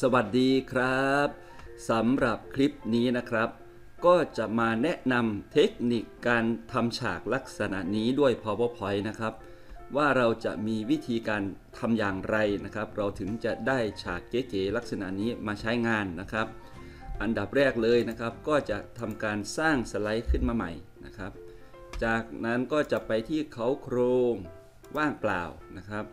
สวัสดีครับสำหรับคลิปนี้นะครับ ก็จะมาแนะนำเทคนิคการทำฉากลักษณะนี้ด้วย PowerPoint นะครับ ว่าเราจะมีวิธีการทำอย่างไรนะครับ เราถึงจะได้ฉากเก๋ๆลักษณะนี้มาใช้งานนะครับ อันดับแรกเลยนะครับ ก็จะทำการสร้างสไลด์ขึ้นมาใหม่นะครับ จากนั้นก็จะไปที่เขาโครงว่างเปล่านะครับ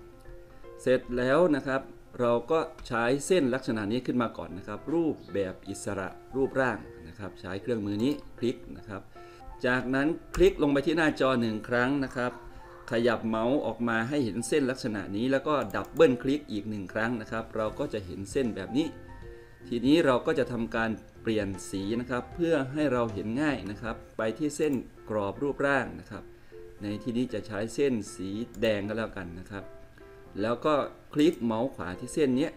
เสร็จแล้วนะครับ เราก็ใช้เส้นลักษณะนี้ขึ้นมาก่อนนะครับ รูปแบบอิสระรูปร่างนะครับ ใช้เครื่องมือนี้คลิกนะครับ จากนั้นคลิกลงไปที่หน้าจอหนึ่งครั้งนะครับ ขยับเมาส์ออกมาให้เห็นเส้นลักษณะนี้แล้วก็ดับเบิลคลิกอีกหนึ่งครั้งนะครับ เราก็จะเห็นเส้นแบบนี้ ทีนี้เราก็จะทำการเปลี่ยนสีนะครับ เพื่อให้เราเห็นง่ายนะครับ ไปที่เส้นกรอบรูปร่างนะครับ ในที่นี้จะใช้เส้นสีแดงก็แล้วกันนะครับ แล้วก็คลิกเมาส์ขวาที่เส้นนี้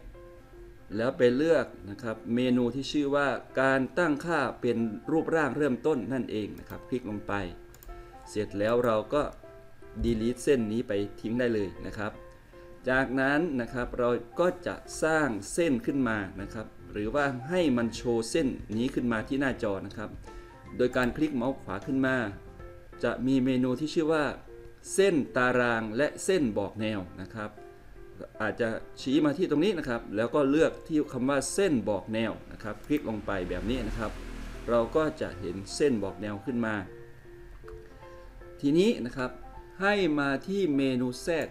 แล้วไปเลือกนะครับเมนูที่ชื่อว่าการตั้งค่าเป็นรูปร่างเริ่มต้นนั่นเองนะครับ คลิกลงไป เสร็จแล้วเราก็ delete เส้นนี้ไปทิ้งได้เลยนะครับ จากนั้นนะครับเราก็จะสร้างเส้นขึ้นมานะครับ หรือว่าให้มันโชว์เส้นนี้ขึ้นมาที่หน้าจอนะครับ โดยการคลิกเมาส์ขวาขึ้นมา จะมีเมนูที่ชื่อว่า เส้นตารางและเส้นบอกแนวนะครับ อาจจะชี้มาที่ตรงนี้นะครับ แล้วก็เลือกที่คำว่าเส้นบอกแนวนะครับ คลิกลงไปแบบนี้นะครับ เราก็จะเห็นเส้นบอกแนวขึ้นมา ทีนี้นะครับให้มาที่เมนูแซด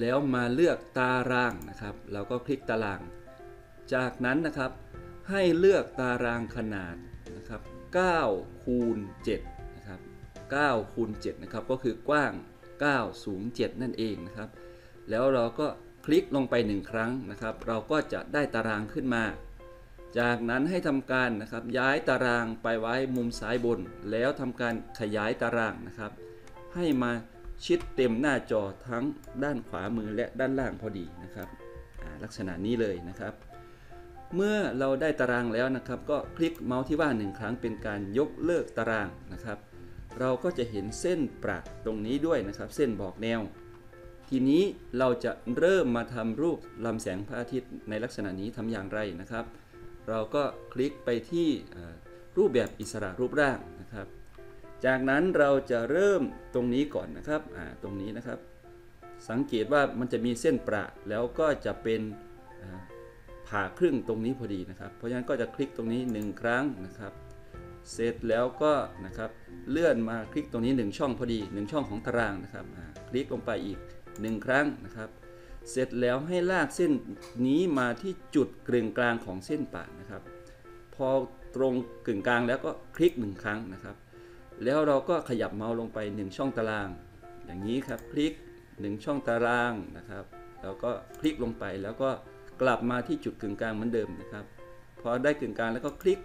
แล้วมาเลือกตารางนะครับ เราก็คลิกตาราง จากนั้นนะครับให้เลือกตารางขนาดนะครับ9คูณ7 9คูณ7นะครับก็คือกว้าง 9 สูง 7 นั่นเองนะครับ แล้วเราก็คลิกลงไปหนึ่งครั้งนะครับ เราก็จะได้ตารางขึ้นมา จากนั้นให้ทำการนะครับย้ายตารางไปไว้มุมซ้ายบน แล้วทำการขยายตารางนะครับ ให้มาชิดเต็มหน้าจอทั้งด้านขวามือและด้านล่างพอดีนะครับลักษณะนี้เลยนะครับ เมื่อเราได้ตารางแล้วนะครับ ก็คลิกเมาส์ที่ว่าหนึ่งครั้งเป็นการยกเลิกตารางนะครับ เราก็จะเห็นเส้นประตรงนี้ด้วยนะครับ เส้นบอกแนว ทีนี้เราจะเริ่มมาทำรูปลำแสงพระอาทิตย์ในลักษณะนี้ทำอย่างไรนะครับ เราก็คลิกไปที่รูปแบบอิสระรูปร่างนะครับ จากนั้นเราจะเริ่มตรงนี้ก่อนนะครับตรงนี้นะครับ สังเกตว่ามันจะมีเส้นประแล้วก็จะเป็นผ่าครึ่งตรงนี้พอดีนะครับ เพราะฉะนั้นก็จะคลิกตรงนี้ 1 ครั้งนะครับ เสร็จแล้วก็นะครับเลื่อนมาคลิกตรงนี้ 1 ช่องพอดี 1 ช่องของตารางนะครับคลิกลงไปอีก 1 ครั้งนะครับ เสร็จแล้วให้ลากเส้นนี้มาที่จุดกึ่งกลางของเส้นปะนะครับ พอตรงกึ่งกลางแล้วก็คลิก 1 ครั้งนะครับ แล้วเราก็ขยับเมาส์ลงไป 1 ช่องตาราง อย่างนี้ครับคลิก 1 ช่องตารางนะครับ แล้วก็คลิกลงไปแล้วก็กลับมาที่จุดกึ่งกลางเหมือนเดิมนะครับ พอได้กึ่งกลางแล้วก็คลิก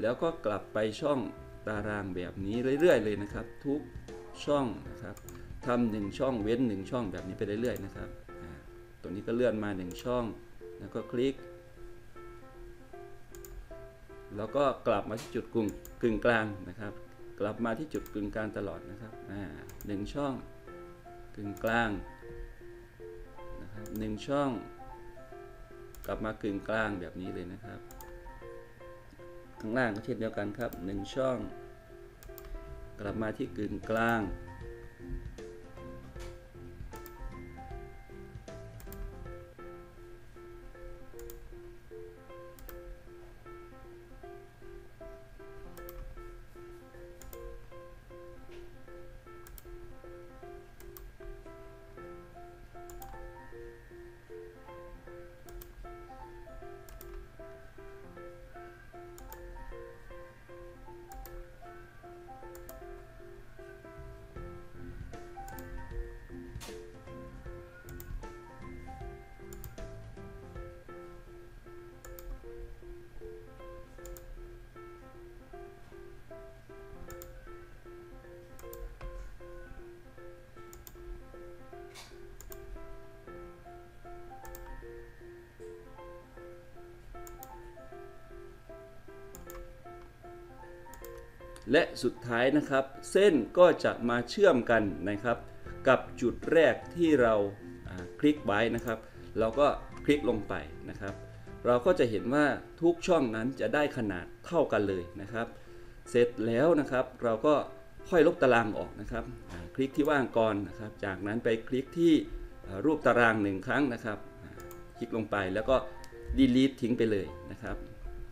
แล้วก็กลับไปช่องตารางแบบนี้เรื่อย ๆ เลยนะครับ ทุกช่องนะครับทำหนึ่งช่องเว้นหนึ่งช่องแบบนี้ไปเรื่อยๆนะครับตรงนี้ก็เลื่อนมาหนึ่งช่อง แล้วก็คลิก แล้วก็กลับมาที่จุดกึ่งกึ่งกลางนะครับ กลับมาที่จุดกึ่งกลางตลอดนะครับหนึ่งช่องกึ่งกลางนะครับหนึ่งช่อง กลับมากึ่งกลางแบบนี้เลยนะครับ ข้างล่างก็เช่นเดียวกันครับหนึ่งช่อง กลับมาที่กึ่งกลาง และสุดท้ายนะครับ เส้นก็จะมาเชื่อมกันนะครับ กับจุดแรกที่เราคลิกไว้นะครับ เราก็คลิกลงไปนะครับ เราก็จะเห็นว่าทุกช่องนั้นจะได้ขนาดเท่ากันเลยนะครับ เสร็จแล้วนะครับ เราก็ค่อยลบตารางออกนะครับ คลิกที่ว่างก่อนนะครับ จากนั้นไปคลิกที่รูปตารางหนึ่งครั้งนะครับ คลิกลงไปแล้วก็ delete ทิ้งไปเลยนะครับ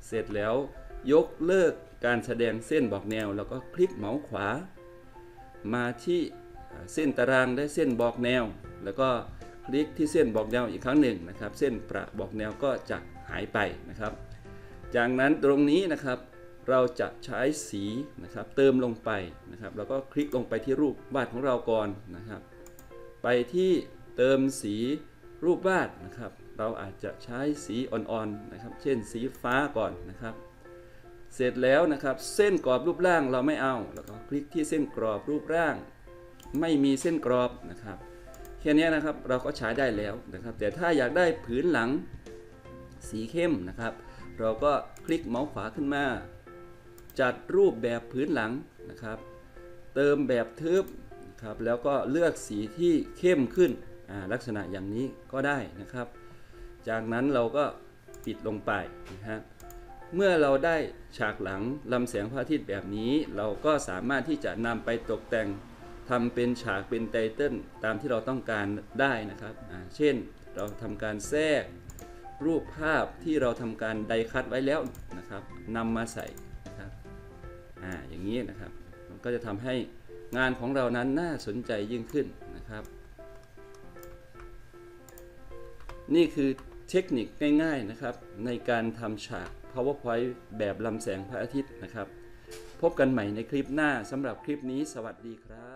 เสร็จแล้วยกเลิก การแสดงเส้นบอกแนว แล้วก็คลิกเมาส์ขวา มาที่เส้นตารางและเส้นบอกแนว แล้วก็คลิกที่เส้นบอกแนวอีกครั้งหนึ่งนะครับ เส้นประบอกแนวก็จะหายไปนะครับ จากนั้นตรงนี้นะครับเราจะใช้สีนะครับเติมลงไปนะครับ แล้วก็คลิกลงไปที่รูปวาดของเราก่อนนะครับ ไปที่เติมสีรูปวาดนะครับ เราอาจจะใช้สีอ่อนๆนะครับ เช่นสีฟ้าก่อนนะครับ เสร็จแล้วนะครับ เส้นกรอบรูปร่างเราไม่เอา แล้วก็คลิกที่เส้นกรอบรูปร่าง ไม่มีเส้นกรอบนะครับแค่นี้นะครับเราก็ใช้ได้แล้วนะครับ แต่ถ้าอยากได้ผืนหลังสีเข้มนะครับ เราก็คลิกเมาส์ขวาขึ้นมา จัดรูปแบบพื้นหลังนะครับ เติมแบบทึบนะครับแล้วก็เลือกสีที่เข้มขึ้นลักษณะอย่างนี้ก็ได้นะครับ จากนั้นเราก็ปิดลงไปนะฮะ เมื่อเราได้ฉากหลังลำแสงพระอาทิตย์แบบนี้ เราก็สามารถที่จะนำไปตกแต่งทำเป็นฉากเป็นไตเติ้ลตามที่เราต้องการได้นะครับ เช่นเราทำการแทรกรูปภาพที่เราทำการไดคัดไว้แล้วนะครับนำมาใส่นะครับอ่าอย่างนี้นะครับ มันก็จะทำให้งานของเรานั้นน่าสนใจยิ่งขึ้นนะครับ นี่คือเทคนิคง่ายๆนะครับในการทำฉาก PowerPoint แบบลำแสงพระอาทิตย์นะครับ พบกันใหม่ในคลิปหน้าสำหรับคลิปนี้ สวัสดีครับ